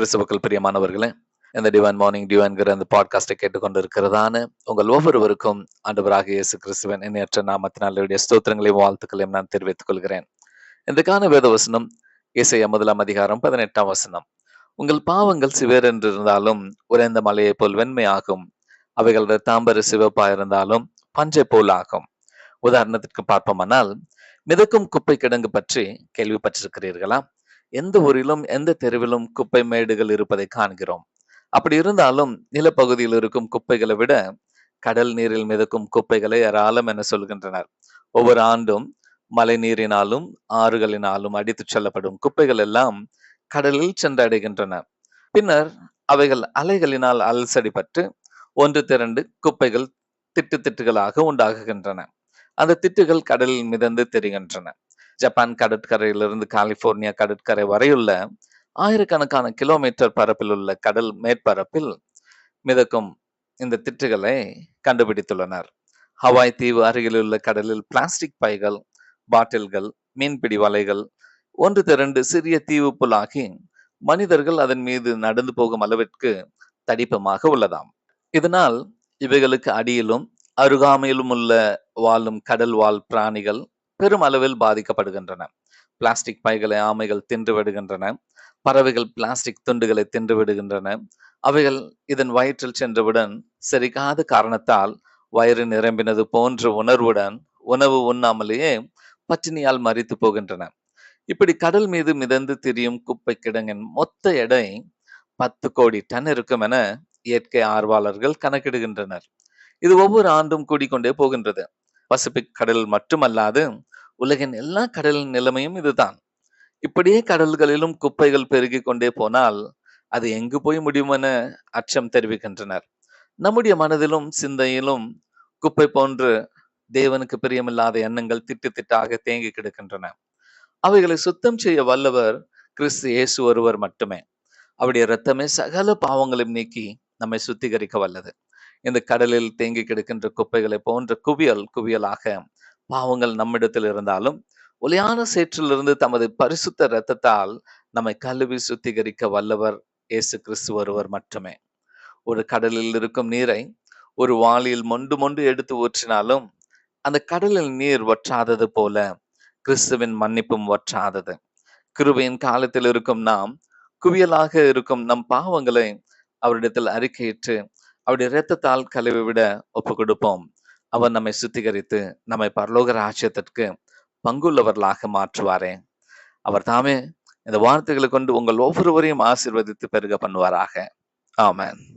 கிறிஸ்துவுக்கள் பிரியமானவர்களே இந்த divine morning டிவைன்கிற அந்த பாட்காஸ்டை கேட்டுக்கொண்டு இருக்கிறதான உங்கள் ஒவ்வொருவருக்கும் ஆண்டவராக இயேசு கிறிஸ்துவன் எண்ணற்ற நாமத்தினாலுடைய ஸ்தோத்திரங்களையும் வாழ்த்துக்களையும் நான் தெரிவித்துக் கொள்கிறேன். இன்றைக்கான வேத வசனம் இசைய முதலாம் அதிகாரம் பதினெட்டாம் வசனம். உங்கள் பாவங்கள் சிவேரென்று இருந்தாலும் உறைந்த மலையை போல் வெண்மையாகும். அவைகளோட தாம்பர சிவப்பா இருந்தாலும் பஞ்சை போல் ஆகும். உதாரணத்திற்கு பார்ப்போமானால் மிதக்கும் குப்பை கிடங்கு பற்றி கேள்விப்பட்டிருக்கிறீர்களா? எந்த ஊரிலும் எந்த தெருவிலும் குப்பை மேடுகள் இருப்பதை காண்கிறோம். அப்படி இருந்தாலும் நிலப்பகுதியில் இருக்கும் குப்பைகளை விட கடல் நீரில் மிதக்கும் குப்பைகளை ஏராளம் என சொல்கின்றனர். ஒவ்வொரு ஆண்டும் மழை நீரினாலும் ஆறுகளினாலும் அடித்துச் செல்லப்படும் குப்பைகள் எல்லாம் கடலில் சென்றடைகின்றன. பின்னர் அவைகள் அலைகளினால் அலசடிப்பட்டு ஒன்று திரண்டு குப்பைகள் திட்டு திட்டுகளாக உண்டாகுகின்றன. அந்த திட்டுகள் கடலில் மிதந்து தெரிகின்றன. ஜப்பான் கடற்கரையிலிருந்து கலிபோர்னியா கடற்கரை வரையுள்ள ஆயிரக்கணக்கான கிலோமீட்டர் பரப்பில் உள்ள கடல் மேற்பரப்பில் மிதக்கும் இந்த திட்டுகளை கண்டுபிடித்துள்ளனர். ஹவாய் தீவு அருகிலுள்ள கடலில் பிளாஸ்டிக் பைகள் பாட்டில்கள் மீன்பிடி வலைகள் ஒன்று திரண்டு சிறிய தீவு புலாகி மனிதர்கள் அதன் மீது நடந்து போகும் அளவிற்கு தடிப்பமாக உள்ளதாம். இதனால் இவைகளுக்கு அடியிலும் அருகாமையிலும் உள்ள வாழும் கடல் வாழ் பிராணிகள் பெரும் அளவில் பாதிக்கப்படுகின்றன. பிளாஸ்டிக் பைகளை ஆமைகள் தின்று விடுகின்றன. பறவைகள் பிளாஸ்டிக் துண்டுகளை தின்று விடுகின்றன. அவைகள் இதன் வயிற்றில் சென்றவுடன் சரிக்காத காரணத்தால் வயிறு நிரம்பினது போன்ற உணர்வுடன் உணவு உண்ணாமலேயே பட்டினியால் மறித்து போகின்றன. இப்படி கடல் மீது மிதந்து திரியும் குப்பை கிடங்கின் மொத்த எடை பத்து கோடி டன் இருக்கும் என இயற்கை ஆர்வலர்கள் கணக்கிடுகின்றனர். இது ஒவ்வொரு ஆண்டும் கூடிக்கொண்டே போகின்றது. பசிபிக் கடல் மட்டுமல்லாது உலகின் எல்லா கடலின் நிலைமையும் இதுதான். இப்படியே கடல்களிலும் குப்பைகள் பெருகிக் கொண்டே போனால் அது எங்கு போய் முடியுமென என அச்சம் தெரிவிக்கின்றனர். நம்முடைய மனதிலும் சிந்தையிலும் குப்பை போன்று தேவனுக்கு பிரியமில்லாத எண்ணங்கள் திட்டு திட்டாக தேங்கி கிடக்கின்றன. அவைகளை சுத்தம் செய்ய வல்லவர் கிறிஸ்து இயேசு ஒருவர் மட்டுமே. அவருடைய இரத்தமே சகல பாவங்களையும் நீக்கி நம்மை சுத்திகரிக்க வல்லது. இந்த கடலில் தேங்கி கிடக்கின்ற குப்பைகளை போன்ற குவியல் குவியலாக பாவங்கள் நம்மிடத்தில் இருந்தாலும் ஒளியான சேற்றிலிருந்து தமது பரிசுத்த இரத்தத்தால் நம்மை கழுவி சுத்திகரிக்க வல்லவர் இயேசு கிறிஸ்து ஒருவர் மட்டுமே. ஒரு கடலில் இருக்கும் நீரை ஒரு வாளியில் மொண்டு மொண்டு எடுத்து ஊற்றினாலும் அந்த கடலில் நீர் வற்றாதது போல கிறிஸ்துவின் மன்னிப்பும் வற்றாதது. கிருபையின் காலத்தில் இருக்கும் நாம் குவியலாக இருக்கும் நம் பாவங்களை அவரிடத்தில் அறிக்கையிட்டு அவருடைய இரத்தத்தால் கழுவி விட ஒப்பு கொடுப்போம் அவர் நம்மை சுத்திகரித்து நம்மை பரலோக ராஜ்யத்திற்கு பங்குள்ளவர்களாக மாற்றுவாரே. அவர் தாமே இந்த வார்த்தைகளை கொண்டு உங்கள் ஒவ்வொருவரையும் ஆசிர்வதித்து பெருக பண்ணுவாராக. ஆமேன்.